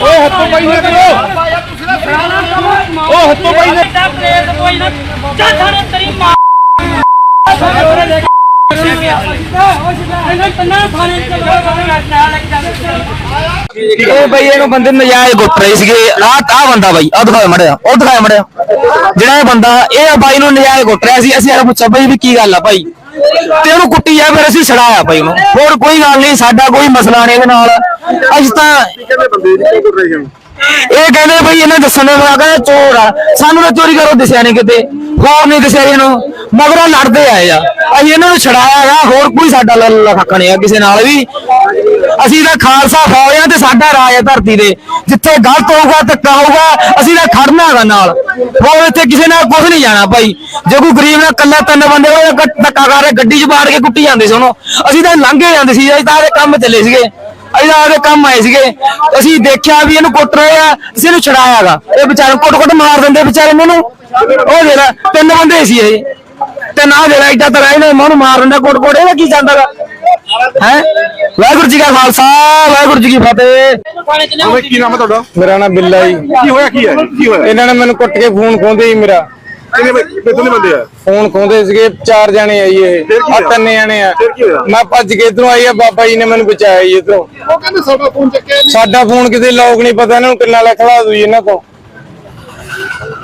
ਓਏ ਹੱਥੋਂ ਪਾਈ ਨਾ ਕਰੋ ਓ ਹੱਥੋਂ ਪਾਈ ਨਾ ਚੱਲ ਸਾਰੇ ਤੇਰੀ ਮਾਂ ਥਾਣੇ ਚ ਨਾਲ ਇਹ ਬਈ ਇਹਨੂੰ ਬੰਦੇ ਨਜਾਇਜ਼ ਗੁੱਟ ਰਹੇ ਸੀਗੇ। ਆਹ ਆਹ ਬੰਦਾ ਬਾਈ, ਆਹ ਦਿਖਾਇਆ ਮੜਿਆ ਉਹ ਦਿਖਾਇਆ ਮੜਿਆ। ਜਿਹੜਾ ਇਹ ਬੰਦਾ, ਇਹ ਬਾਈ ਨੂੰ ਨਜਾਇਜ਼ ਗੁੱਟ ਰਿਹਾ ਸੀ। ਅਸੀਂ ਯਾਰ ਪੁੱਛਿਆ ਬਈ ਵੀ ਕੀ ਗੱਲ ਆ ਭਾਈ? ਤੇ ਉਹਨੂੰ ਕੁੱਟੀ ਆ, ਫਿਰ ਅਸੀਂ ਛੜਾਇਆ ਭਾਈ ਉਹਨੂੰ ਹੋਰ ਕੋਈ ਗੱਲ ਨਹੀਂ, ਸਾਡਾ ਕੋਈ ਮਸਲਾ ਨਹੀਂ ਇਹਦੇ ਨਾਲ। ਅਸੀਂ ਤਾਂ ਕਹਿੰਦੇ ਬੰਦੇ ਜੀ ਕੀ ਰਹੇ ਹਨ ਇਹ ਕਹਿੰਦੇ ਬਈ ਇਹਨੇ ਦੱਸਣ ਦਾ ਚੋਰ ਆ। ਸਾਨੂੰ ਤਾਂ ਚੋਰੀ ਕਰੋ ਦਿਸਿਆ ਨਹੀਂ ਕਿਤੇ। ਹੋਰ ਨਹੀਂ ਦਿਸਿਆ ਇਹਨੂੰ। ਮਗਰੋਂ ਲੜਦੇ ਆਏ ਆ। ਅਸੀਂ ਇਹਨਾਂ ਨੂੰ ਛੜਾਇਆ ਹੈਗਾ ਹੋਰ ਕੋਈ ਸਾਡਾ ਲੱਲਾ ਖੱਕ ਨਹੀਂ ਆ ਕਿਸੇ ਨਾਲ ਵੀ। ਅਸੀਂ ਤਾਂ ਖਾਲਸਾ ਫੌਜ ਆ ਤੇ ਸਾਡਾ ਰਾਜ ਆ ਧਰਤੀ ਦੇ ਜਿੱਥੇ ਗਲਤ ਹੋਊਗਾ ਧੱਕਾ ਹੋਊਗਾ, ਅਸੀਂ ਤਾਂ ਖੜਨਾ ਹੈਗਾ ਨਾਲ। ਹੋਰ ਇੱਥੇ ਕਿਸੇ ਨਾਲ ਕੁਝ ਨਹੀਂ ਜਾਣਾ ਭਾਈ। ਜੇ ਕੋਈ ਗਰੀਬ ਨਾਲ ਕੱਲਾ ਤਿੰਨ ਬੰਦੇ ਹੋਏ ਧੱਕਾ ਕਰ ਰਹੇ, ਗੱਡੀ 'ਚ ਬਾੜ ਕੇ ਕੁੱਟੀ ਜਾਂਦੇ ਸੀ ਉਹਨੂੰ। ਅਸੀਂ ਤਾਂ ਲੰਘੇ ਜਾਂਦੇ ਸੀ, ਅਸੀਂ ਤਾਂ ਇਹਦੇ ਕੰਮ ਚੱਲੇ ਸੀਗੇ। ਅਸੀਂ ਤਾਂ ਇਹਦੇ ਕੰਮ ਆਏ ਸੀਗੇ। ਅਸੀਂ ਦੇਖਿਆ ਵੀ ਇਹਨੂੰ ਕੁੱਟ ਰਹੇ ਆ, ਅਸੀਂ ਇਹਨੂੰ ਛੜਾਇਆਗਾ ਇਹ ਵਿਚਾਰੇ ਕੁੱਟ ਕੁੱਟ ਮਾਰ ਦਿੰਦੇ ਵਿਚਾਰੇ ਮੈਨੂੰ ਉਹ ਦੇ ਤਿੰਨ ਬੰਦੇ ਸੀ ਇਹ। ਤੇ ਨਾ ਦੇ ਲੈ, ਇੱਡਾ ਤਰ੍ਹਾਂ ਇਹਨੇ ਨੂੰ ਮਾਰ ਦਿੰਦਾ ਕੁੱਟ ਕੁੱਟ ਇਹਦਾ ਕੀ ਜਾਂਦਾਗਾ ਹੈ? ਵਾਹਿਗੁਰੂ ਜੀ ਕਾ ਖਾਲਸਾ ਵਾਹਿਗੁਰੂ ਜੀ ਕੀ ਫਤਿਹ। ਓਏ ਕੀ ਨਾਮ ਹੈ ਤੁਹਾਡਾ? ਮੇਰਾ ਨਾਮ ਬਿੱਲਾ ਜੀ। ਕੀ ਹੋਇਆ ਕੀ ਹੈ? ਕੀ ਹੋਇਆ? ਇਹਨਾਂ ਨੇ ਮੈਨੂੰ ਕੁੱਟ ਕੇ ਫੋਨ ਖੋਂਦੇ ਜੀ ਮੇਰਾ। ਕਿੰਨੇ ਬੰਦੇ ਕਿੰਨੇ ਬੰਦੇ ਆ? ਫੋਨ ਖੋਂਦੇ ਸੀਗੇ ਚਾਰ ਜਣੇ ਆ ਜੀ ਇਹ। ਫਿਰ ਕੀ ਆ ਹੋਇਆ? ਤਿੰਨ ਜਣੇ ਆ। ਫਿਰ ਕੀ ਹੋਇਆ? ਮੈਂ ਭੱਜ ਕੇ ਇਧਰੋਂ ਆਈ ਆ ਬਾਬਾ ਜੀ ਨੇ ਮੈਨੂੰ ਬਚਾਇਆ ਜੀ ਇਧਰੋਂ। ਉਹ ਕਹਿੰਦੇ ਸਾਡਾ ਫੋਨ ਚੱਕਿਆ ਸਾਡਾ ਫੋਨ ਕਿਤੇ ਲੋਕ ਨਹੀਂ ਪਤਾ ਇਹਨਾਂ ਨੂੰ ਕਿੰਨਾ ਲੈ ਖਲਾ ਦੂ ਜੀ ਇਹਨਾਂ ਤੋਂ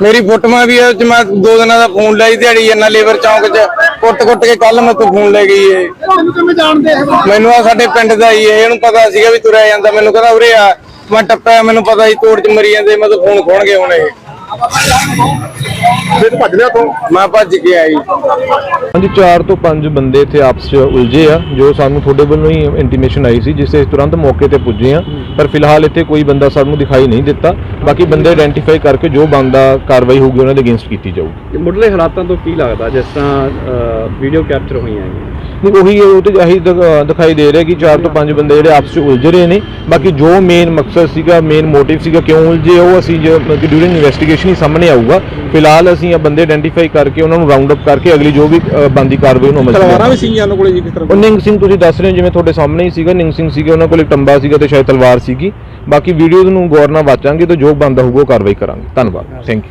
ਮੇਰੀ ਫੋਟੋਆਂ ਵੀ ਇਹ ਚ ਮੈਂ ਦੋ ਦਿਨਾਂ ਦਾ ਫੋਨ ਲਈ ਦਿਹਾੜੀ ਇਹਨਾਂ ਲੇਬਰ ਚੌਂਕ 'ਚ ਕੁੱਟ-ਕੁੱਟ ਕੇ ਕੱਲ ਮੈਂ ਤੋਂ ਫੋਨ ਲੈ ਗਈ ਇਹ ਤੁਹਾਨੂੰ ਕਿਵੇਂ ਜਾਣਦੇ ਆ ਮੈਨੂੰ ਆ ਸਾਡੇ ਪਿੰਡ ਦਾ ਹੀ ਇਹ ਇਹਨੂੰ ਪਤਾ ਸੀਗਾ ਵੀ ਤੁਰਿਆ ਜਾਂਦਾ ਮੈਨੂੰ ਕਹਿੰਦਾ ਉਰੇ ਆ। ਮੈਂ ਟੱਪਿਆ ਮੈਨੂੰ ਪਤਾ ਸੀ ਤੋੜ ਚ ਮਰੀ ਜਾਂਦੇ ਮੈਂ ਤਾਂ ਫੋਨ ਖੋਣਗੇ ਹੁਣ ਇਹ। ਫਿਰ ਭੱਜ ਲਿਆ ਤੋਂ? ਮੈਂ ਭੱਜ ਕੇ ਆਈ ਹਾਂਜੀ 4 ਤੋਂ 5 ਬੰਦੇ ਇੱਥੇ ਆਪਸ 'ਚ ਉਲਝੇ ਆ ਜੋ ਸਾਨੂੰ ਤੁਹਾਡੇ ਵੱਲੋਂ ਹੀ ਇੰਟੀਮੇਸ਼ਨ ਆਈ ਸੀ ਜਿਸ ਤੇ ਤੁਰੰਤ ਮੌਕੇ ਤੇ ਪੁੱਜੇ ਆ। ਪਰ ਫਿਲਹਾਲ ਇੱਥੇ ਕੋਈ ਬੰਦਾ ਸਾਨੂੰ ਦਿਖਾਈ ਨਹੀਂ ਦਿੱਤਾ। ਬਾਕੀ ਬੰਦੇ ਆਇਡੈਂਟੀਫਾਈ ਕਰਕੇ ਜੋ ਬੰਦਾ ਕਾਰਵਾਈ ਹੋਊਗੀ ਉਹਨਾਂ ਦੇ ਅਗੇਂਸਟ ਕੀਤੀ ਜਾਊਗੀ। ਮੁੱਢਲੇ ਹਾਲਾਤਾਂ ਤੋਂ ਕੀ ਲੱਗਦਾ ਜਿਸ ਤਰ੍ਹਾਂ ਵੀਡੀਓ ਕੈਪਚਰ ਹੋਈਆਂ ਨਹੀਂ ਉਹੀ ਉਹ ਤੇ ਆਹੀ ਦਿਖ- ਦਿਖਾਈ ਦੇ ਰਿਹਾ ਕਿ 4 ਤੋਂ 5 ਬੰਦੇ ਜਿਹੜੇ ਆਪਸ 'ਚ ਉਲਝ ਰਹੇ ਨੇ। ਬਾਕੀ ਜੋ ਮੇਨ ਮਕਸਦ ਸੀਗਾ ਮੇਨ ਮੋਟਿਵ ਸੀਗਾ ਕਿਉਂ ਉਲਝੇ ਉਹ ਅਸੀਂ ਡਿਊਰਿੰਗ ਇਨਵੈਸਟੀਗੇਸ਼ਨ ਹੀ ਸਾਹਮਣੇ ਆਊਗਾ। ਫਿਲਹਾਲ ਅਸੀਂ ਇਹ ਬੰਦੇ ਆਇਡੈਂਟੀਫਾਈ ਕਰਕੇ ਉਹਨਾਂ ਨੂੰ ਰਾਉਂਡ ਅਪ ਕਰਕੇ ਅਗਲੀ ਜੋ ਵੀ ਅ, ਬਣਦੀ ਕਾਰਵਾਈ ਨੂੰ ਅਮਲ ਤਲਵਾਰਾਂ। ਵੀ ਸੀਗੀਆਂ ਉਹਨਾਂ ਕੋਲੇ ਜੀ ਕਿਸ ਤਰ੍ਹਾਂ ਉਹ ਨਿੰਗ ਸਿੰਘ ਤੁਸੀਂ ਦੱਸ ਰਹੇ ਹੋ ਜਿਵੇਂ ਤੁਹਾਡੇ ਸਾਹਮਣੇ ਹੀ ਸੀਗਾ। ਨਿੰਗ ਸਿੰਘ ਸੀਗੇ ਉਹਨਾਂ ਕੋਲ ਇੱਕ ਟੰਬਾ ਸੀਗਾ ਤੇ ਸ਼ਾਇਦ ਤਲਵਾਰ ਸੀਗੀ। ਬਾਕੀ ਵੀਡੀਓਜ਼ ਨੂੰ ਗੌਰ ਨਾਲ ਵਾਚਾਂਗੇ ਤੇ ਜੋ ਬੰਦਾ ਹੋਊਗਾ ਉਹ ਕਾਰਵਾਈ ਕਰਾਂਗੇ। ਧੰਨਵਾਦ। ਥੈਂਕ ਯੂ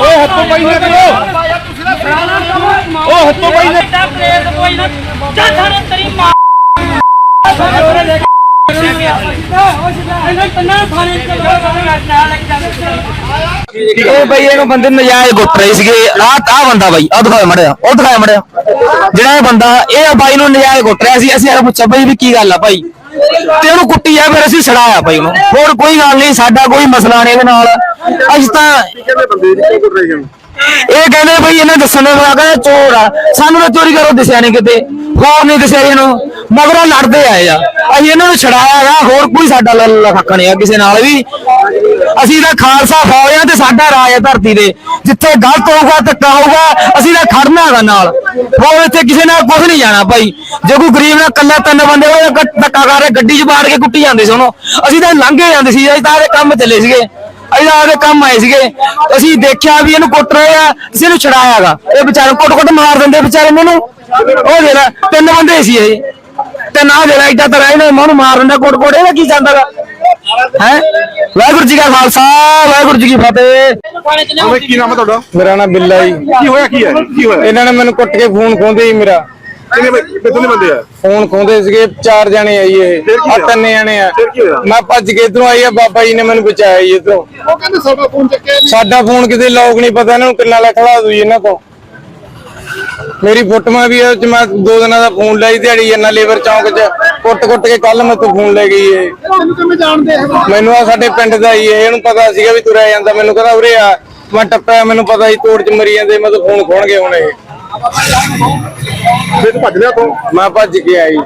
ਓਏ ਹੱਥੋਂ ਪਾਈ ਨਾ ਕਰੋ। ਓ ਹੱਥੋਂ ਪਾਈ ਨਾ ਚੱਲ ਸਾਰੇ ਤੇਰੀ ਮਾਂ ਇਹਨਾਂ ਤਨਾ ਥਾਣੇ ਚ ਨਾਲ ਲੱਗ ਜਾਂਦੇ ਇਹ ਬਈ ਇਹਨੂੰ ਬੰਦੇ ਨਜਾਇਜ਼ ਗੁੱਟ ਰਹੇ ਸੀਗੇ। ਆਹ ਆਹ ਬੰਦਾ ਬਾਈ, ਆਹ ਦਿਖਾਇਆ ਮੜਿਆ, ਉਹ ਦਿਖਾਇਆ ਮੜਿਆ। ਜਿਹੜਾ ਇਹ ਬੰਦਾ, ਇਹ ਬਾਈ ਨੂੰ ਨਜਾਇਜ਼ ਗੁੱਟ ਰਿਹਾ ਸੀ। ਅਸੀਂ ਇਹਨੂੰ ਪੁੱਛਿਆ, ਬਈ ਵੀ ਕੀ ਗੱਲ ਆ ਭਾਈ? ਤੇ ਉਹਨੂੰ ਕੁੱਟੀ ਆ, ਫਿਰ ਅਸੀਂ ਛੜਾਇਆ ਭਾਈ ਉਹਨੂੰ ਹੋਰ ਕੋਈ ਗੱਲ ਨਹੀਂ, ਸਾਡਾ ਕੋਈ ਮਸਲਾ ਨਹੀਂ ਇਹਦੇ ਨਾਲ। ਅਸੀਂ ਤਾਂ ਇਹ ਕਹਿੰਦੇ ਬਈ ਇਹਨੇ ਦੱਸਣ ਦਾ ਕਹਿੰਦਾ ਚੋਰ ਆ। ਸਾਨੂੰ ਤਾਂ ਚੋਰੀ ਕਰੋ ਦਿਸਿਆ ਨਹੀਂ ਕਿਤੇ। ਹੋਰ ਨਹੀਂ ਦਿਸਿਆ ਇਹਨੂੰ। ਮਗਰੋਂ ਲੜਦੇ ਆਏ ਆ। ਅਸੀਂ ਇਹਨਾਂ ਨੂੰ ਛੜਾਇਆ ਗਾ, ਹੋਰ ਕੋਈ ਸਾਡਾ ਲੱਲਾ ਨਹੀਂ ਆ ਕਿਸੇ ਨਾਲ ਵੀ। ਅਸੀਂ ਤਾਂ ਖਾਲਸਾ ਫੌਜ ਆ ਤੇ ਸਾਡਾ ਰਾਜ ਹੈ ਧਰਤੀ ਦੇ ਜਿੱਥੇ ਗਲਤ ਹੋਊਗਾ ਧੱਕਾ ਹੋਊਗਾ, ਅਸੀਂ ਤਾਂ ਖੜਨਾ ਹੈਗਾ ਨਾਲ। ਹੋਰ ਇੱਥੇ ਕਿਸੇ ਨਾਲ ਕੁਝ ਨਹੀਂ ਜਾਣਾ ਭਾਈ। ਜੇ ਕੋਈ ਗਰੀਬ ਨਾਲ ਕੱਲਾ ਤਿੰਨ ਬੰਦੇ ਹੋਏ ਧੱਕਾ ਕਰ ਰਹੇ ਗੱਡੀ 'ਚ ਬਾੜ ਕੇ ਕੁੱਟੀ ਜਾਂਦੇ ਸੀ ਉਹਨੂੰ। ਅਸੀਂ ਤਾਂ ਲੰਘੇ ਜਾਂਦੇ ਸੀ, ਅਸੀਂ ਤਾਂ ਇਹਦੇ ਕੰਮ ਚੱਲੇ ਸੀਗੇ। ਅਸੀਂ ਤਾਂ ਇਹਦੇ ਕੰਮ ਆਏ ਸੀਗੇ। ਅਸੀਂ ਦੇਖਿਆ ਵੀ ਇਹਨੂੰ ਕੁੱਟ ਰਹੇ ਆ, ਅਸੀਂ ਇਹਨੂੰ ਛੜਾਇਆਗਾ ਇਹ ਵਿਚਾਰੇ ਕੁੱਟ ਕੁੱਟ ਮਾਰ ਦਿੰਦੇ ਵਿਚਾਰੇ ਮੈਨੂੰ ਉਹ ਦੇ ਤਿੰਨ ਬੰਦੇ ਸੀ ਇਹ। ਤੇ ਨਾ ਦੇ ਲੈ ਇੱਡਾ ਤਰ੍ਹਾਂ ਇਹਨੇ ਮੂੰਹ ਮਾਰ ਦਿੰਦਾ ਕੁੱਟ ਕੁੱਟ ਇਹਦਾ ਕੀ ਜਾਂਦਾਗਾ ਹੈ? ਵਾਹਿਗੁਰੂ ਜੀ ਕਾ ਖਾਲਸਾ ਵਾਹਿਗੁਰੂ ਜੀ ਕੀ ਫਤਿਹ। ਓਏ ਕੀ ਨਾਮ ਹੈ ਤੁਹਾਡਾ? ਮੇਰਾ ਨਾਮ ਬਿੱਲਾ ਜੀ। ਕੀ ਹੋਇਆ ਕੀ ਹੈ? ਕੀ ਹੋਇਆ? ਇਹਨਾਂ ਨੇ ਮੈਨੂੰ ਕੁੱਟ ਕੇ ਫੋਨ ਖੋਂਦੇ ਜੀ ਮੇਰਾ। ਕਿੰਨੇ ਬੰਦੇ ਕਿੰਨੇ ਬੰਦੇ ਆ? ਫੋਨ ਖੋਂਦੇ ਸੀਗੇ ਚਾਰ ਜਣੇ ਆ ਇਹ। ਆ ਹੋਇਆ? ਤਿੰਨ ਜਣੇ ਆ। ਫਿਰ ਕੀ ਹੋਇਆ? ਮੈਂ ਭੱਜ ਕੇ ਇਧਰੋਂ ਆਈ ਆ ਬਾਬਾ ਜੀ ਨੇ ਮੈਨੂੰ ਬਚਾਇਆ ਜੀ ਇਧਰੋਂ। ਉਹ ਕਹਿੰਦੇ ਸਾਡਾ ਫੋਨ ਚੱਕਿਆ ਸਾਡਾ ਫੋਨ ਕਿਤੇ ਲੋਕ ਨਹੀਂ ਪਤਾ ਇਹਨਾਂ ਨੂੰ ਕਿੰਨਾ ਲੈ ਖਲਾ ਦੂ ਜੀ ਇਹਨਾਂ ਤੋਂ ਮੇਰੀ ਫੋਟੋਆਂ ਵੀ ਇਹ ਚ ਮੈਂ ਦੋ ਦਿਨਾਂ ਦਾ ਫੋਨ ਲਈ ਦਿਹਾੜੀ ਇਹਨਾਂ ਲੇਬਰ ਚੌਂਕ 'ਚ ਕੁੱਟ-ਕੁੱਟ ਕੇ ਕੱਲ ਮੈਂ ਤੋਂ ਫੋਨ ਲੈ ਗਈ ਇਹ। ਤੁਹਾਨੂੰ ਕਿਵੇਂ ਜਾਣਦੇ ਆ ਮੈਨੂੰ ਆ ਸਾਡੇ ਪਿੰਡ ਦਾ ਹੀ ਇਹ ਇਹਨੂੰ ਪਤਾ ਸੀਗਾ ਵੀ ਤੁਰਿਆ ਜਾਂਦਾ ਮੈਨੂੰ ਕਹਿੰਦਾ ਉਰੇ ਆ। ਮੈਂ ਟੱਪਿਆ ਮੈਨੂੰ ਪਤਾ ਸੀ ਤੋੜ ਚ ਮਰੀ ਜਾਂਦੇ ਮੈਂ ਤਾਂ ਫੋਨ ਖੋਣਗੇ ਹੁਣ ਇਹ। ਫਿਰ ਤੂੰ ਭੱਜ ਲਿਆ ਤੋਂ? ਮੈਂ ਭੱਜ ਕੇ ਆਈ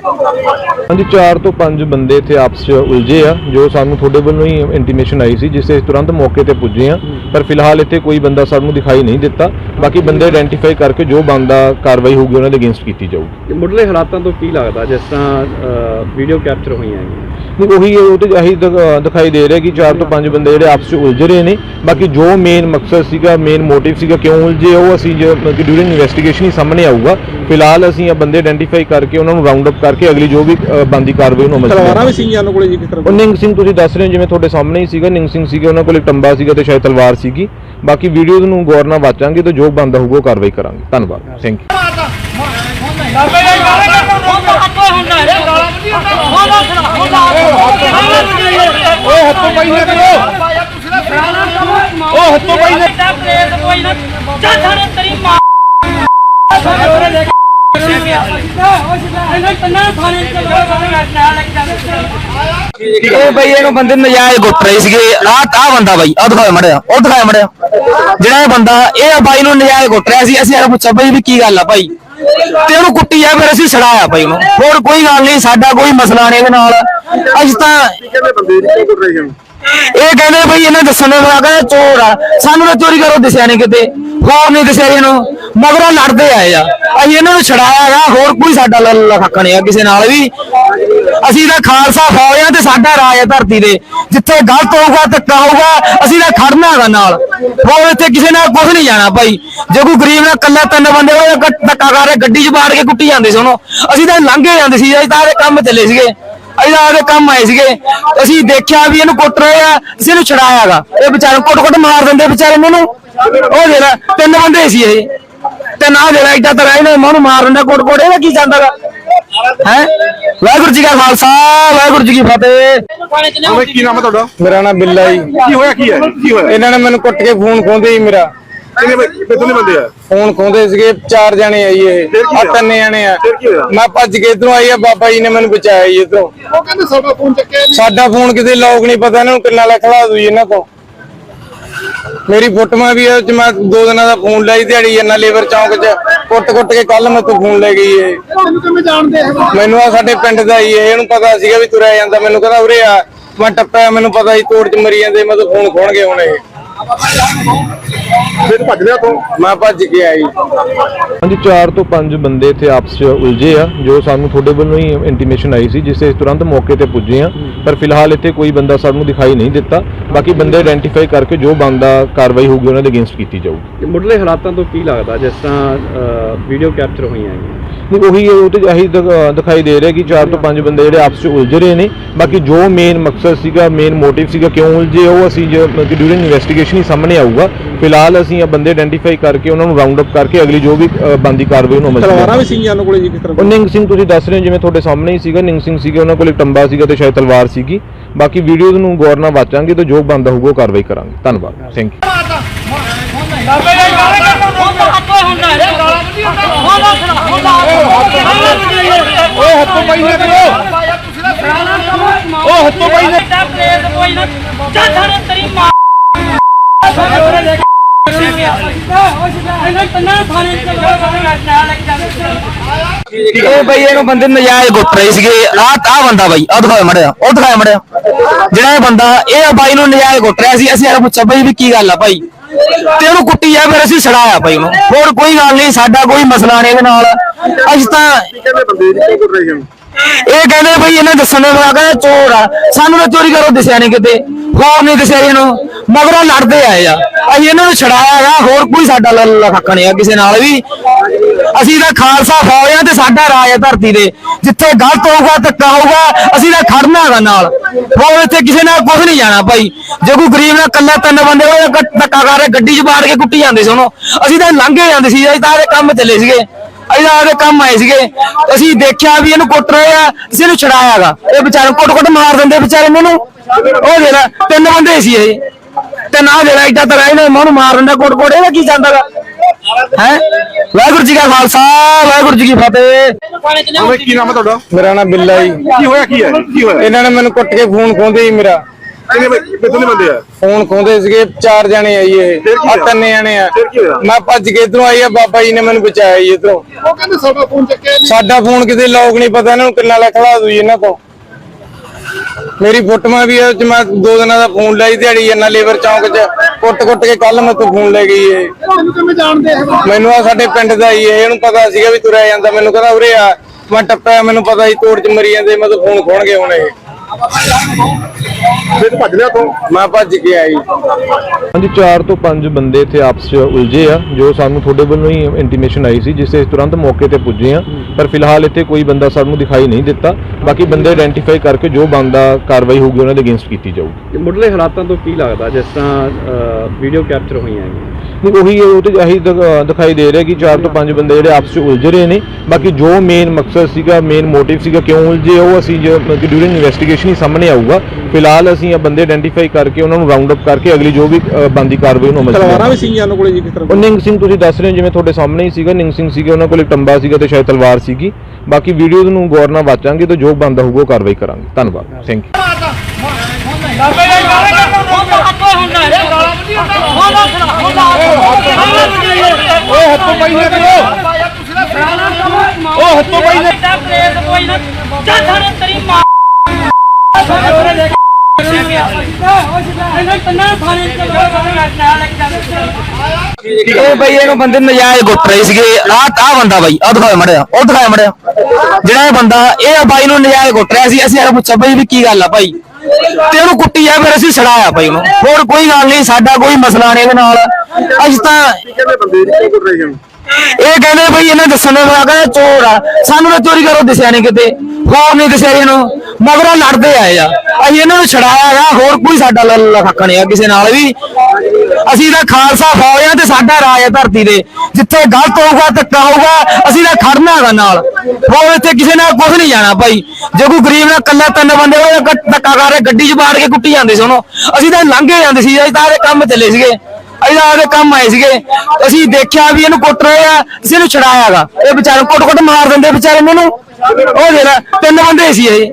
ਹਾਂਜੀ 4 ਤੋਂ 5 ਬੰਦੇ ਇੱਥੇ ਆਪਸ 'ਚ ਉਲਝੇ ਆ ਜੋ ਸਾਨੂੰ ਤੁਹਾਡੇ ਵੱਲੋਂ ਹੀ ਇੰਟੀਮੇਸ਼ਨ ਆਈ ਸੀ ਜਿਸ ਤੇ ਤੁਰੰਤ ਮੌਕੇ ਤੇ ਪੁੱਜੇ ਆ। ਪਰ ਫਿਲਹਾਲ ਇੱਥੇ ਕੋਈ ਬੰਦਾ ਸਾਨੂੰ ਦਿਖਾਈ ਨਹੀਂ ਦਿੱਤਾ। ਬਾਕੀ ਬੰਦੇ ਆਇਡੈਂਟੀਫਾਈ ਕਰਕੇ ਜੋ ਬੰਦਾ ਕਾਰਵਾਈ ਹੋਊਗੀ ਉਹਨਾਂ ਦੇ ਅਗੇਂਸਟ ਕੀਤੀ ਜਾਊਗੀ। ਮੁੱਢਲੇ ਹਾਲਾਤਾਂ ਤੋਂ ਕੀ ਲੱਗਦਾ ਜਿਸ ਤਰ੍ਹਾਂ ਵੀਡੀਓ ਕੈਪਚਰ ਹੋਈਆਂ ਹੈਗੀਆਂ? ਨਹੀਂ ਉਹੀ ਉਹ ਤੇ ਆਹੀ ਦਿਖ- ਦਿਖਾਈ ਦੇ ਰਿਹਾ ਕਿ 4 ਤੋਂ 5 ਬੰਦੇ ਜਿਹੜੇ ਆਪਸ 'ਚ ਉਲਝ ਰਹੇ ਨੇ। ਬਾਕੀ ਜੋ ਮੇਨ ਮਕਸਦ ਸੀਗਾ ਮੇਨ ਮੋਟਿਵ ਸੀਗਾ ਕਿਉਂ ਉਲਝੇ ਉਹ ਅਸੀਂ ਡਿਊਰਿੰਗ ਇਨਵੈਸਟੀਗੇਸ਼ਨ ਹੀ ਸਾਹਮਣੇ ਆਊਗਾ। ਫਿਲਹਾਲ ਅਸੀਂ ਇਹ ਬੰਦੇ ਆਇਡੈਂਟੀਫਾਈ ਕਰਕੇ ਉਹਨਾਂ ਨੂੰ ਰਾਉਂਡ ਅਪ ਕਰਕੇ ਅਗਲੀ ਜੋ ਵੀ ਅ, ਬਣਦੀ ਕਾਰਵਾਈ ਉਹਨੂੰ ਅਮਲ 'ਚ ਤਲਵਾਰਾਂ ਲਿਆਵਾਂਗੇ। ਵੀ ਸੀਗੀਆਂ ਉਹਨਾਂ ਕੋਲੇ ਜੀ ਕਿਸ ਤਰ੍ਹਾਂ? ਉਹ ਨਿੰਗ ਸਿੰਘ ਤੁਸੀਂ ਦੱਸ ਰਹੇ ਹੋ ਜਿਵੇਂ ਤੁਹਾਡੇ ਸਾਹਮਣੇ ਹੀ ਸੀਗਾ ਨਿੰਗ ਸਿੰਘ ਸੀਗੇ ਉਹਨਾਂ ਕੋਲ ਇੱਕ ਟੰਬਾ ਸੀਗਾ ਤੇ ਸ਼ਾਇਦ ਤਲਵਾਰ ਸੀਗੀ। ਬਾਕੀ ਵੀਡੀਓਜ਼ ਨੂੰ ਗੌਰ ਨਾਲ ਵਾਚਾਂਗੇ ਤੇ ਜੋ ਬੰਦਾ ਹੋਊਗਾ ਉਹ ਕਾਰਵਾਈ ਕਰਾਂਗੇ। ਧੰਨਵਾਦ। ਥੈਂਕ ਯੂ ਓਏ ਹੱਥੋਂ ਪਾਈ ਨਾ ਕਰੋ। ਓ ਹੱਥੋਂ ਪਾਈ ਨਾ ਪਲੇਟ ਕੋਈ ਨਾ ਚੱਲ ਸਾਡੇ ਤੇਰੀ ਮਾਂ ਇਹਨਾਂ ਤੰਨਾ ਥਾਣੇ ਚ ਨਾਲ ਲੈ ਕੇ ਜਾਂਦੇ ਇਹ ਬਈ ਇਹਨੂੰ ਬੰਦੇ ਨਜਾਇਜ਼ ਗੁੱਟ ਰਹੇ ਸੀਗੇ। ਆਹ ਆਹ ਬੰਦਾ ਬਾਈ, ਆਹ ਦਿਖਾਇਆ ਮੜਿਆ ਉਹ ਦਿਖਾਇਆ ਮੜਿਆ ਜਿਹੜਾ ਇਹ ਬੰਦਾ, ਇਹ ਬਾਈ ਨੂੰ ਨਜਾਇਜ਼ ਗੁੱਟ ਰਿਹਾ ਸੀ। ਅਸੀਂ ਇਹਨੂੰ ਪੁੱਛਿਆ, ਬਈ ਵੀ ਕੀ ਗੱਲ ਆ ਭਾਈ? ਤੇ ਉਹਨੂੰ ਕੁੱਟੀ ਆ, ਫਿਰ ਅਸੀਂ ਛੜਾਇਆ ਭਾਈ ਉਹਨੂੰ। ਹੋਰ ਕੋਈ ਗੱਲ ਨਹੀਂ, ਸਾਡਾ ਕੋਈ ਮਸਲਾ ਨਹੀਂ ਇਹਦੇ ਨਾਲ। ਅਸੀਂ ਤਾਂ ਇਹ ਕਹਿੰਦੇ ਬਈ ਇਹਨਾਂ ਦੱਸਣ ਦੇ ਬਾਅਦ ਕਹਿੰਦੇ ਚੋਰ ਆ। ਸਾਨੂੰ ਤਾਂ ਚੋਰੀ ਕਰੋ ਦਿਸਿਆ ਨਹੀਂ ਕਿਤੇ। ਹੋਰ ਨਹੀਂ ਦਿਸਿਆ ਇਹਨੂੰ। ਮਗਰੋਂ ਲੜਦੇ ਆਏ ਆ। ਅਸੀਂ ਇਹਨਾਂ ਨੂੰ ਛੜਾਇਆ ਆ ਹੋਰ ਕੋਈ ਸਾਡਾ ਲੱਲਾ ਨਹੀਂ ਆ ਕਿਸੇ ਨਾਲ ਵੀ। ਅਸੀਂ ਤਾਂ ਖਾਲਸਾ ਫੌਜ ਆ ਤੇ ਸਾਡਾ ਰਾਜ ਆ ਧਰਤੀ ਦੇ ਜਿੱਥੇ ਗਲਤ ਹੋਊਗਾ ਧੱਕਾ ਹੋਊਗਾ, ਅਸੀਂ ਤਾਂ ਖੜਨਾ ਹੈਗਾ ਨਾਲ। ਹੋਰ ਇੱਥੇ ਕਿਸੇ ਨਾਲ ਕੁਝ ਨਹੀਂ ਜਾਣਾ ਭਾਈ। ਜੇ ਕੋਈ ਗਰੀਬ ਨਾਲ ਕੱਲਾ ਤਿੰਨ ਬੰਦੇ ਹੋਏ ਧੱਕਾ ਕਰ ਰਹੇ ਗੱਡੀ 'ਚ ਬਾੜ ਕੇ ਕੁੱਟੀ ਜਾਂਦੇ ਸੀ ਉਹਨੂੰ। ਅਸੀਂ ਤਾਂ ਲੰਘੇ ਜਾਂਦੇ ਸੀ, ਅਸੀਂ ਤਾਂ ਇਹਦੇ ਕੰਮ ਚੱਲੇ ਸੀਗੇ। ਅਸੀਂ ਤਾਂ ਆਪਦੇ ਕੰਮ ਆਏ ਸੀਗੇ। ਅਸੀਂ ਦੇਖਿਆ ਵੀ ਇਹਨੂੰ ਕੁੱਟ ਰਹੇ ਆ ਅਸੀਂ ਇਹਨੂੰ ਛਡਾਇਆਗਾ। ਇਹ ਵਿਚਾਰੇ ਕੁੱਟ ਕੁੱਟ ਮਾਰ ਦਿੰਦੇ ਵਿਚਾਰੇ ਮੈਨੂੰ ਉਹ ਜਿਹੜਾ ਤਿੰਨ ਬੰਦੇ ਸੀ ਇਹ। ਤੇ ਨਾ ਜਿਹੜਾ ਇੱਡਾ ਤਾਂ ਇਹਨੇ ਮੂੰਹ ਮਾਰ ਦਿੰਦਾ ਕੁੱਟ ਕੁੱਟ ਇਹਦਾ ਕੀ ਜਾਂਦਾਗਾ ਹੈ? ਵਾਹਿਗੁਰੂ ਜੀ ਕਾ ਖਾਲਸਾ ਵਾਹਿਗੁਰੂ ਜੀ ਕੀ ਫਤਿਹ। ਕੀ ਨਾਮ ਹੈ ਤੁਹਾਡਾ? ਮੇਰਾ ਨਾਮ ਬਿੱਲਾ ਜੀ। ਕੀ ਹੋਇਆ ਕੀ ਹੈ? ਕੀ ਹੋਇਆ? ਇਹਨਾਂ ਨੇ ਮੈਨੂੰ ਕੁੱਟ ਕੇ ਫੋਨ ਖੋਂਦੇ ਜੀ ਮੇਰਾ। ਕਿੰਨੇ ਬਈ ਕਿੰਨੇ ਬੰਦੇ ਆ? ਫੋਨ ਖੋਂਦੇ ਸੀਗੇ ਚਾਰ ਜਣੇ ਆਈ ਇਹ। ਫਿਰ ਕੀ ਆ ਹੋਇਆ? ਤਿੰਨ ਜਣੇ ਆ। ਫਿਰ ਕੀ ਹੋਇਆ? ਮੈਂ ਭੱਜ ਕੇ ਇਧਰੋਂ ਆਈ ਆ ਬਾਬਾ ਜੀ ਨੇ ਮੈਨੂੰ ਬਚਾਇਆ ਜੀ ਇਧਰੋਂ। ਉਹ ਕਹਿੰਦੇ ਸਾਡਾ ਫੋਨ ਚੱਕਿਆ ਨਹੀਂ। ਸਾਡਾ ਫੋਨ ਕਿਤੇ ਲੋਕ ਨਹੀਂ ਪਤਾ ਇਹਨਾਂ ਨੂੰ ਕਿੰਨਾ ਲੱਖ ਲਾ ਦੂ ਜੀ ਇਹਨਾਂ ਤੋਂ ਮੇਰੀ ਫੋਟੋਆਂ ਵੀ ਇਹ ਚ ਮੈਂ ਦੋ ਦਿਨਾਂ ਦਾ ਫੋਨ ਲਈ ਦਿਹਾੜੀ ਇਹਨਾਂ ਲੇਬਰ ਚੌਂਕ 'ਚ ਕੁੱਟ ਕੁੱਟ ਕੇ ਕੱਲ ਮੈਂ ਤੋਂ ਫੋਨ ਲੈ ਗਈ ਇਹ। ਤੁਹਾਨੂੰ ਕਿਵੇਂ ਜਾਣਦੇ ਇਹ ਬੰਦੇ? ਮੈਨੂੰ ਆ ਸਾਡੇ ਪਿੰਡ ਦਾ ਹੀ ਇਹ ਇਹਨੂੰ ਪਤਾ ਸੀਗਾ ਵੀ ਤੁਰਿਆ ਜਾਂਦਾ ਮੈਨੂੰ ਕਹਿੰਦਾ ਉਰੇ ਆ। ਮੈਂ ਟੱਪਿਆ ਮੈਨੂੰ ਪਤਾ ਸੀ ਤੋੜ ਚ ਮਰੀ ਜਾਂਦੇ ਮੈਂ ਤਾਂ ਫੋਨ ਖੋਣ ਗਏ ਹੁਣ ਇਹ। ਫਿਰ ਤੂੰ ਭੱਜ ਲਿਆ ਤੋਂ? ਮੈਂ ਭੱਜ ਕੇ ਆਈ ਹਾਂਜੀ 4 ਤੋਂ 5 ਬੰਦੇ ਇੱਥੇ ਆਪਸ 'ਚ ਉਲਝੇ ਆ ਜੋ ਸਾਨੂੰ ਤੁਹਾਡੇ ਵੱਲੋਂ ਹੀ ਇੰਟੀਮੇਸ਼ਨ ਆਈ ਸੀ ਜਿਸ ਤੇ ਤੁਰੰਤ ਮੌਕੇ ਤੇ ਪੁੱਜੇ ਆ। ਪਰ ਫਿਲਹਾਲ ਇੱਥੇ ਕੋਈ ਬੰਦਾ ਸਾਨੂੰ ਦਿਖਾਈ ਨਹੀਂ ਦਿੱਤਾ। ਬਾਕੀ ਬੰਦੇ ਆਇਡੈਂਟੀਫਾਈ ਕਰਕੇ ਜੋ ਬੰਦਾ ਕਾਰਵਾਈ ਹੋਊਗੀ ਉਹਨਾਂ ਦੇ ਅਗੇਂਸਟ ਕੀਤੀ ਜਾਊਗੀ। ਮੁੱਢਲੇ ਹਾਲਾਤਾਂ ਤੋਂ ਕੀ ਲੱਗਦਾ ਜਿਸ ਤਰ੍ਹਾਂ ਵੀਡੀਓ ਕੈਪਚਰ ਹੋਈਆਂ ਹੈਗੀਆਂ? ਉਹੀ ਉਹ ਤੇ ਆਹੀ ਦਿਖ- ਦਿਖਾਈ ਦੇ ਰਿਹਾ ਕਿ 4 ਤੋਂ 5 ਬੰਦੇ ਜਿਹੜੇ ਆਪਸ 'ਚ ਉਲਝ ਰਹੇ ਨੇ। ਬਾਕੀ ਜੋ ਮੇਨ ਮਕਸਦ ਸੀਗਾ ਮੇਨ ਮੋਟਿਵ ਸੀਗਾ ਕਿਉਂ ਉਲਝੇ ਉਹ ਅਸੀਂ ਡਿਊਰਿੰਗ ਇਨਵੈਸਟੀਗੇਸ਼ਨ ਹੀ ਸਾਹਮਣੇ ਆਊਗਾ। ਫਿਲਹਾਲ ਅਸੀਂ ਇਹ ਬੰਦੇ ਆਇਡੈਂਟੀਫਾਈ ਕਰਕੇ ਉਹਨਾਂ ਨੂੰ ਰਾਉਂਡ ਅਪ ਕਰਕੇ ਅਗਲੀ ਜੋ ਵੀ ਅ, ਬਣਦੀ ਕਾਰਵਾਈ ਉਹਨੂੰ ਅਮਲ ਤਲਵਾਰਾਂ। ਵੀ ਸੀਗੀਆਂ ਉਹਨਾਂ ਕੋਲੇ ਜੀ ਕਿਸ ਤਰ੍ਹਾਂ ਉਹ ਨਿੰਗ ਸਿੰਘ ਤੁਸੀਂ ਦੱਸ ਰਹੇ ਹੋ ਜਿਵੇਂ ਤੁਹਾਡੇ ਸਾਹਮਣੇ ਹੀ ਸੀਗਾ। ਨਿੰਗ ਸਿੰਘ ਸੀਗੇ ਉਹਨਾਂ ਕੋਲ ਇੱਕ ਟੰਬਾ ਸੀਗਾ ਤੇ ਸ਼ਾਇਦ ਤਲਵਾਰ ਸੀਗੀ। ਬਾਕੀ ਵੀਡੀਓਜ਼ ਨੂੰ ਗੌਰ ਨਾਲ ਵਾਚਾਂਗੇ ਤੇ ਜੋ ਬੰਦਾ ਹੋਊਗਾ ਉਹ ਕਾਰਵਾਈ ਕਰਾਂਗੇ। ਧੰਨਵਾਦ। ਥੈਂਕ ਯੂ ਓਏ ਹੱਥੋਂ ਪਾਈ ਨਾ ਕਰੋ। ਓ ਹੱਥੋਂ ਪਾਈ ਨਾ ਪਲੇਟ ਕੋਈ ਨਾ ਚੱਲ ਸਾਡੇ ਤੇਰੀ ਮਾਂ ਇਹਨਾਂ ਤੰਨਾ ਥਾਣੇ ਚ ਨਾਲ ਲੈ ਕੇ ਜਾਂਦੇ ਇਹ ਬਈ ਇਹਨੂੰ ਬੰਦੇ ਨਜਾਇਜ਼ ਗੁੱਟ ਰਹੇ ਸੀਗੇ। ਆਹ ਆਹ ਬੰਦਾ ਬਾਈ, ਆਹ ਦਿਖਾਇਆ ਮੜਿਆ ਉਹ ਦਿਖਾਇਆ ਮੜਿਆ ਜਿਹੜਾ ਇਹ ਬੰਦਾ, ਇਹ ਬਾਈ ਨੂੰ ਨਜਾਇਜ਼ ਗੁੱਟ ਰਿਹਾ ਸੀ। ਅਸੀਂ ਇਹਨੂੰ ਪੁੱਛਿਆ, ਬਈ ਵੀ ਕੀ ਗੱਲ ਆ ਭਾਈ? ਤੇ ਉਹਨੂੰ ਕੁੱਟੀ ਆ, ਫਿਰ ਅਸੀਂ ਛੜਾਇਆ ਭਾਈ ਉਹਨੂੰ ਹੋਰ ਕੋਈ ਗੱਲ ਨਹੀਂ, ਸਾਡਾ ਕੋਈ ਮਸਲਾ ਨਹੀਂ ਇਹਦੇ ਨਾਲ। ਅਸੀਂ ਤਾਂ ਇਹ ਕਹਿੰਦੇ ਬਈ ਇਹਨਾਂ ਦੱਸਣ ਦੇ ਬਾਅਦ ਕਹਿੰਦੇ ਚੋਰ ਆ। ਸਾਨੂੰ ਤਾਂ ਚੋਰੀ ਕਰੋ ਦਿਸਿਆ ਨਹੀਂ ਕਿਤੇ। ਹੋਰ ਨਹੀਂ ਦਿਸਿਆ ਇਹਨੂੰ। ਮਗਰੋਂ ਲੜਦੇ ਆਏ ਆ। ਅਸੀਂ ਇਹਨਾਂ ਨੂੰ ਛੜਾਇਆ ਆ ਹੋਰ ਕੋਈ ਸਾਡਾ ਲੱਲਾ ਖੱਕਾ ਨਹੀਂ ਆ ਕਿਸੇ ਨਾਲ ਵੀ। ਅਸੀਂ ਤਾਂ ਖਾਲਸਾ ਫੌਜ ਆ ਤੇ ਸਾਡਾ ਰਾਜ ਹੈ ਧਰਤੀ ਦੇ ਜਿੱਥੇ ਗਲਤ ਹੋਊਗਾ, ਧੱਕਾ ਹੋਊਗਾ, ਅਸੀਂ ਤਾਂ ਖੜਨਾ ਹੈਗਾ ਨਾਲ। ਹੋਰ ਇੱਥੇ ਕਿਸੇ ਨਾਲ ਕੁਝ ਨਹੀਂ ਜਾਣਾ ਭਾਈ। ਜੇ ਕੋਈ ਗਰੀਬ ਨਾਲ ਕੱਲਾ ਤਿੰਨ ਬੰਦੇ ਉਹ ਧੱਕਾ ਕਰ ਰਹੇ, ਗੱਡੀ 'ਚ ਬਾੜ ਕੇ ਕੁੱਟੀ ਜਾਂਦੇ ਸੀ ਉਹਨੂੰ। ਅਸੀਂ ਤਾਂ ਲੰਘੇ ਜਾਂਦੇ ਸੀ, ਅਸੀਂ ਤਾਂ ਇਹਦੇ ਕੰਮ ਚੱਲੇ ਸੀਗੇ। ਅਸੀਂ ਤਾਂ ਆਪਦੇ ਕੰਮ ਆਏ ਸੀਗੇ। ਅਸੀਂ ਦੇਖਿਆ ਵੀ ਇਹਨੂੰ ਕੁੱਟ ਰਹੇ ਆ, ਅਸੀਂ ਇਹਨੂੰ ਛਡਾਇਆਗਾ ਇਹ ਵਿਚਾਰੇ ਕੁੱਟ ਕੁੱਟ ਮਾਰ ਦਿੰਦੇ ਵਿਚਾਰੇ ਮੈਨੂੰ ਉਹ ਜਿਹੜਾ ਤਿੰਨ ਬੰਦੇ ਸੀ ਇਹ। ਤੇ ਨਾ ਜਿਹੜਾ ਇੱਡਾ ਤਾਂ ਇਹਨੇ ਮੂੰਹ ਮਾਰ ਦਿੰਦਾ ਕੁੱਟ ਕੁੱਟ ਇਹਦਾ ਕੀ ਜਾਂਦਾਗਾ ਹੈ? ਵਾਹਿਗੁਰੂ ਜੀ ਕਾ ਖਾਲਸਾ ਵਾਹਿਗੁਰੂ ਜੀ ਕੀ ਫਤਿਹ। ਓਏ ਕੀ ਨਾਮ ਹੈ ਤੁਹਾਡਾ? ਮੇਰਾ ਨਾਮ ਬਿੱਲਾ ਜੀ। ਕੀ ਹੋਇਆ ਕੀ ਹੈ? ਕੀ ਹੋਇਆ? ਇਹਨਾਂ ਨੇ ਮੈਨੂੰ ਕੁੱਟ ਕੇ ਫੋਨ ਖੋਂਦੇ ਜੀ ਮੇਰਾ। ਕਿੰਨੇ ਬੰਦੇ- ਕਿੱਥੋਂ ਦੇ ਬੰਦੇ ਆ? ਫੋਨ ਖੋਂਦੇ ਸੀਗੇ ਚਾਰ ਜਣੇ ਆਈ ਇਹ। ਫਿਰ ਕੀ ਆ ਹੋਇਆ? ਤਿੰਨ ਜਣੇ ਆ। ਫਿਰ ਕੀ ਹੋਇਆ? ਮੈਂ ਭੱਜ ਕੇ ਇਧਰੋਂ ਆਈ ਆ ਬਾਬਾ ਜੀ ਨੇ ਮੈਨੂੰ ਬਚਾਇਆ ਜੀ ਇਧਰੋਂ। ਉਹ ਕਹਿੰਦੇ ਸਾਡਾ ਫੋਨ ਚੱਕਿਆ ਨਹੀਂ। ਸਾਡਾ ਫੋਨ ਕਿਤੇ ਲੋਕ ਨਹੀਂ ਪਤਾ ਇਹਨਾਂ ਨੂੰ ਕਿੰਨਾ ਲੈ ਖਲਾ ਦੂ ਜੀ ਇਹਨਾਂ ਤੋਂ। ਮੇਰੀ ਫੋਟੋਆਂ ਵੀ ਇਹ ਚ ਮੈਂ ਦੋ ਦਿਨਾਂ ਦਾ ਫੋਨ ਲਈ ਦਿਹਾੜੀ ਇਹਨਾਂ ਲੇਬਰ ਚੌਂਕ 'ਚ ਕੁੱਟ ਕੁੱਟ ਕੇ ਕੱਲ ਮੈਂ ਤੋਂ ਫੋਨ ਲੈ ਗਈ ਇਹ। ਤੁਹਾਨੂੰ ਕਿਵੇਂ ਜਾਣਦੇ ਇਹ? ਬੰਦੇ? ਮੈਨੂੰ ਆ ਸਾਡੇ ਪਿੰਡ ਦਾ ਹੀ ਇਹ ਇਹਨੂੰ ਪਤਾ ਸੀਗਾ ਵੀ ਤੁਰਿਆ ਜਾਂਦਾ ਮੈਨੂੰ ਕਹਿੰਦਾ ਉਰੇ ਆ। ਮੈਂ ਟੱਪਿਆ ਮੈਨੂੰ ਪਤਾ ਸੀ ਤੋੜ ਚ ਮਰੀ ਜਾਂਦੇ ਮੈਂ ਤਾਂ ਫੋਨ ਖੋਣ ਗਏ ਹੁਣ ਇਹ। ਫਿਰ ਭੱਜ ਲਿਆ ਤੋਂ? ਮੈਂ ਭੱਜ ਕੇ ਆਈ ਹਾਂਜੀ 4 ਤੋਂ 5 ਬੰਦੇ ਇੱਥੇ ਆਪਸ 'ਚ ਉਲਝੇ ਆ ਜੋ ਸਾਨੂੰ ਤੁਹਾਡੇ ਵੱਲੋਂ ਹੀ ਇੰਟੀਮੇਸ਼ਨ ਆਈ ਸੀ ਜਿਸ ਤੇ ਤੁਰੰਤ ਮੌਕੇ ਤੇ ਪੁੱਜੇ ਆ। ਪਰ ਫਿਲਹਾਲ ਇੱਥੇ ਕੋਈ ਬੰਦਾ ਸਾਨੂੰ ਦਿਖਾਈ ਨਹੀਂ ਦਿੱਤਾ। ਬਾਕੀ ਬੰਦੇ ਆਇਡੈਂਟੀਫਾਈ ਕਰਕੇ ਜੋ ਬੰਦਾ ਕਾਰਵਾਈ ਹੋਊਗੀ ਉਹਨਾਂ ਦੇ ਅਗੇਂਸਟ ਕੀਤੀ ਜਾਊਗੀ। ਇਹ ਮੁੱਢਲੇ ਹਾਲਾਤਾਂ ਤੋਂ ਕੀ ਲੱਗਦਾ ਜਿਸ ਤਰ੍ਹਾਂ ਵੀਡੀਓ ਕੈਪਚਰ ਹੋਈਆਂ ਹੈਗੀਆਂ? ਨਹੀਂ, ਉਹੀ ਉਹ ਤੇ ਅਹ ਦਿਖਾਈ ਦੇ ਰਿਹਾ ਕਿ 4 ਤੋਂ 5 ਬੰਦੇ ਜਿਹੜੇ ਆਪਸ 'ਚ ਉਲਝ ਰਹੇ ਨੇ। ਬਾਕੀ ਜੋ ਮੇਨ ਮਕਸਦ ਸੀਗਾ ਮੇਨ ਮੋਟਿਵ ਸੀਗਾ ਕਿਉਂ ਉਲਝੇ ਉਹ ਅਸੀਂ ਡਿਊਰਿੰਗ ਇਨਵੈਸਟੀਗੇਸ਼ਨ ਹੀ ਸਾਹਮਣੇ ਆਊਗਾ। ਫਿਲਹਾਲ ਅਸੀਂ ਇਹ ਬੰਦੇ ਆਇਡੈਂਟੀਫਾਈ ਕਰਕੇ ਉਹਨਾਂ ਨੂੰ ਰਾਉਂਡ ਅਪ ਕਰਕੇ ਅਗਲੀ ਜੋ ਵੀ ਅਹ, ਬਣਦੀ ਕਾਰਵਾਈ ਉਹਨੂੰ ਅਮਲ 'ਚ ਤਲਵਾਰਾਂ ਲਿਆਵਾਂਗੇ। ਵੀ ਸੀਗੀਆਂ ਉਹਨਾਂ ਕੋਲੇ ਜੀ ਕਿਸ ਤਰ੍ਹਾਂ? ਉਹ ਨਿੰਗ ਸਿੰਘ ਤੁਸੀਂ ਦੱਸ ਰਹੇ ਹੋ ਜਿਵੇਂ ਤੁਹਾਡੇ ਸਾਹਮਣੇ ਹੀ ਸੀਗਾ ਨਿੰਗ ਸਿੰਘ ਸੀਗੇ ਉਹਨਾਂ ਕੋਲ ਇੱਕ ਟੰਬਾ ਸੀਗਾ ਤੇ ਸ਼ਾਇਦ ਤਲਵਾਰ ਸੀਗੀ। ਬਾਕੀ ਵੀਡੀਓਜ਼ ਨੂੰ ਗੌਰ ਨਾਲ ਵਾਚਾਂਗੇ ਤੇ ਜੋ ਬੰਦਾ ਹੋਊਗਾ ਉਹ ਕਾਰਵਾਈ ਕਰਾਂਗੇ। ਧੰਨਵਾਦ। ਥੈਂਕ ਯੂ ਓਏ ਹੱਥੋਂ ਪਾਈ ਨਾ ਕਰੋ। ਓ ਹੱਥੋਂ ਪਾਈ ਨਾ ਇਹ ਬਈ, ਇਹਨੂੰ ਬੰਦੇ ਨਜਾਇਜ਼ ਗੁੱਟ ਰਹੇ ਸੀਗੇ। ਆਹ ਆਹ ਬੰਦਾ ਬਾਈ, ਆਹ ਦਿਖਾਇਆ ਮੜਿਆ ਉਹ ਦਿਖਾਇਆ ਮੜਿਆ ਜਿਹੜਾ ਇਹ ਬੰਦਾ, ਇਹ ਬਾਈ ਨੂੰ ਨਜਾਇਜ਼ ਗੁੱਟ ਰਿਹਾ ਸੀ। ਅਸੀਂ ਯਾਰ ਪੁੱਛਿਆ, ਬਾਈ, ਵੀ ਕੀ ਗੱਲ ਆ ਬਾਈ? ਤੇ ਉਹਨੂੰ ਕੁੱਟੀ ਆ, ਫਿਰ ਅਸੀਂ ਛੜਾਇਆ ਬਾਈ ਉਹਨੂੰ ਹੋਰ ਕੋਈ ਗੱਲ ਨਹੀਂ, ਸਾਡਾ ਕੋਈ ਮਸਲਾ ਨਹੀਂ ਇਹਦੇ ਨਾਲ। ਅਸੀਂ ਤਾਂ ਇਹ ਕਹਿੰਦੇ ਬਈ ਇਹਨਾਂ ਦੱਸਣ ਦਾ ਆ ਚੋਰ ਆ। ਸਾਨੂੰ ਤਾਂ ਚੋਰੀ ਕਰੋ ਦਿਸਿਆ ਨਹੀਂ ਕਿਤੇ। ਹੋਰ ਨਹੀਂ ਦਿਸਿਆ ਇਹਨੂੰ। ਮਗਰੋਂ ਲੜਦੇ ਆਏ ਆ। ਅਸੀਂ ਇਹਨਾਂ ਨੂੰ ਛੜਾਇਆ ਆ ਹੋਰ ਕੋਈ ਸਾਡਾ ਲੱਲਾ ਨਹੀਂ ਆ ਕਿਸੇ ਨਾਲ ਵੀ। ਅਸੀਂ ਤਾਂ ਖਾਲਸਾ ਫੌਜ ਆ ਤੇ ਸਾਡਾ ਰਾਜ ਆ ਧਰਤੀ ਦੇ ਜਿੱਥੇ ਗਲਤ ਹੋਊਗਾ, ਧੱਕਾ ਹੋਊਗਾ, ਅਸੀਂ ਤਾਂ ਖੜਨਾ ਹੈਗਾ ਨਾਲ। ਹੋਰ ਇੱਥੇ ਕਿਸੇ ਨਾਲ ਕੁਝ ਨਹੀਂ ਜਾਣਾ ਭਾਈ। ਜੇ ਕੋਈ ਗਰੀਬ ਨਾਲ ਕੱਲਾ ਤਿੰਨ ਬੰਦੇ ਉਹ ਧੱਕਾ ਕਰ ਰਹੇ, ਗੱਡੀ 'ਚ ਬਾੜ ਕੇ ਕੁੱਟੀ ਜਾਂਦੇ ਸੀ ਉਹਨੂੰ। ਅਸੀਂ ਤਾਂ ਲੰਘੇ ਜਾਂਦੇ ਸੀ, ਅਸੀਂ ਤਾਂ ਇਹਦੇ ਕੰਮ ਚੱਲੇ ਸੀਗੇ। ਅਸੀਂ ਤਾਂ ਆਪਦੇ ਕੰਮ ਆਏ ਸੀਗੇ। ਅਸੀਂ ਦੇਖਿਆ ਵੀ ਇਹਨੂੰ ਕੁੱਟ ਰਹੇ ਆ, ਅਸੀਂ ਇਹਨੂੰ ਛੜਾਇਆਗਾ ਇਹ ਵਿਚਾਰੇ ਕੁੱਟ ਕੁੱਟ ਮਾਰ ਦਿੰਦੇ ਵਿਚਾਰੇ ਨੂੰ ਉਹ ਜਿਹੜਾ ਤਿੰਨ ਬੰਦੇ ਸੀ ਇਹ।